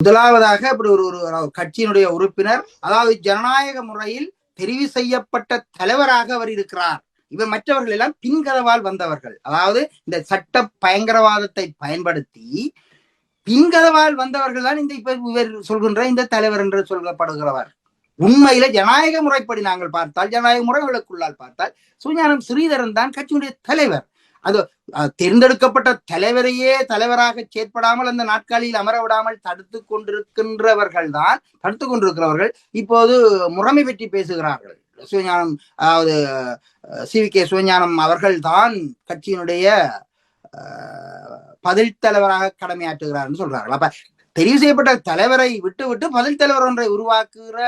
முதலாவதாக இப்படி ஒரு ஒரு கட்சியினுடைய உறுப்பினர் அதாவது ஜனநாயக முறையில் தெரிவு செய்யப்பட்ட தலைவராக அவர் இருக்கிறார். இவர் மற்றவர்கள் எல்லாம் பின்கதவால் வந்தவர்கள். அதாவது இந்த சட்ட பயங்கரவாதத்தை பயன்படுத்தி பின்கதவால் வந்தவர்கள் தான் இந்த இப்ப இவர் சொல்கின்ற இந்த தலைவர் என்று சொல்லப்படுகிறவர். உண்மையில ஜனநாயக முறைப்படி நாங்கள் பார்த்தால் ஜனநாயக முறைகளுக்குள்ளால் பார்த்தால் சுஞானம் ஸ்ரீதரன் தான் கட்சியினுடைய தலைவர். அது தேர்ந்தெடுக்கப்பட்ட தலைவரையே தலைவராக செயற்படாமல் அந்த நாட்காலியில் அமர விடாமல் தடுத்து கொண்டிருக்கின்றவர்கள் தான் தடுத்து கொண்டிருக்கிறவர்கள் இப்போது முறைமை பற்றி பேசுகிறார்கள். சிவஞானம் அதாவது சி வி கே சிவஞானம் அவர்கள் தான் கட்சியினுடைய பதில் தலைவராக கடமையாற்றுகிறார்னு சொல்றார்கள். அப்ப தெரிவு செய்யப்பட்ட தலைவரை விட்டு விட்டு பதில் தலைவர் ஒன்றை உருவாக்குகிற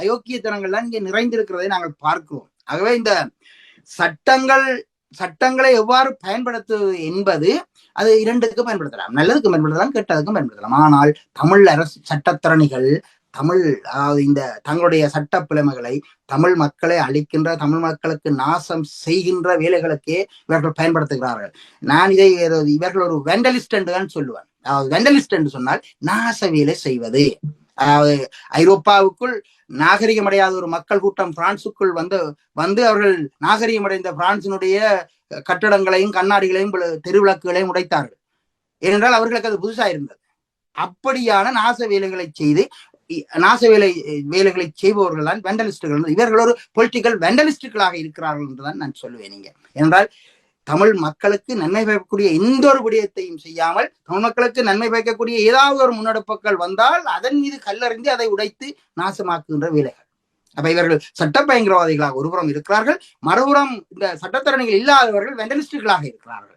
அயோக்கியத்தனங்கள் தான் இங்கே நிறைந்திருக்கிறதை நாங்கள் பார்க்கிறோம். ஆகவே இந்த சட்டங்கள் சட்டங்களை எவ்வாறு பயன்படுத்துவது என்பது அது இரண்டுக்கு பயன்படுத்தலாம். நல்லதுக்கு பயன்படுத்தலாம் கெட்டதுக்கும் பயன்படுத்தலாம். ஆனால் தமிழ் அரசு சட்டத்திறனிகள் தமிழ் அதாவது இந்த தங்களுடைய சட்ட புலமைகளை தமிழ் மக்களை அழிக்கின்ற தமிழ் மக்களுக்கு நாசம் செய்கின்ற வேலைகளுக்கே இவர்கள் பயன்படுத்துகிறார்கள். நான் இதை இவர்கள் ஒரு வெண்டலிஸ்ட் என்று தான் சொல்லுவேன். அதாவது வெண்டலிஸ்ட் என்று சொன்னால் நாச வேலை செய்வது. ஐரோப்பாவுக்குள் நாகரிகமடையாத ஒரு மக்கள் கூட்டம் பிரான்சுக்குள் வந்து வந்து அவர்கள் நாகரிகமடைந்த பிரான்சினுடைய கட்டடங்களையும் கண்ணாடிகளையும் தெருவிளக்குகளையும் உடைத்தார்கள். ஏனென்றால் அவர்களுக்கு அது புதுசா இருந்தது. அப்படியான நாச வேலைகளை செய்து நாச வேலை வேலைகளை செய்பவர்கள் தான் வெண்டலிஸ்டுகள். இவர்கள் ஒரு பொலிட்டிக்கல் வெண்டலிஸ்டுகளாக இருக்கிறார்கள் என்றுதான் நான் சொல்லுவேன் நீங்க ஏனென்றால் தமிழ் மக்களுக்கு நன்மை பயக்கக்கூடிய எந்த ஒரு விடயத்தையும் செய்யாமல் தமிழ் மக்களுக்கு நன்மை பயக்கக்கூடிய ஏதாவது ஒரு முன்னெடுப்புகள் வந்தால் அதன் மீது கல்லறிந்து அதை உடைத்து நாசமாக்குகின்ற வேலைகள். அப்ப இவர்கள் சட்ட பயங்கரவாதிகளாக ஒருபுறம் இருக்கிறார்கள் மறுபுறம் இந்த சட்டத்தரணிகள் இல்லாதவர்கள் வெண்டலிஸ்டுகளாக இருக்கிறார்கள்.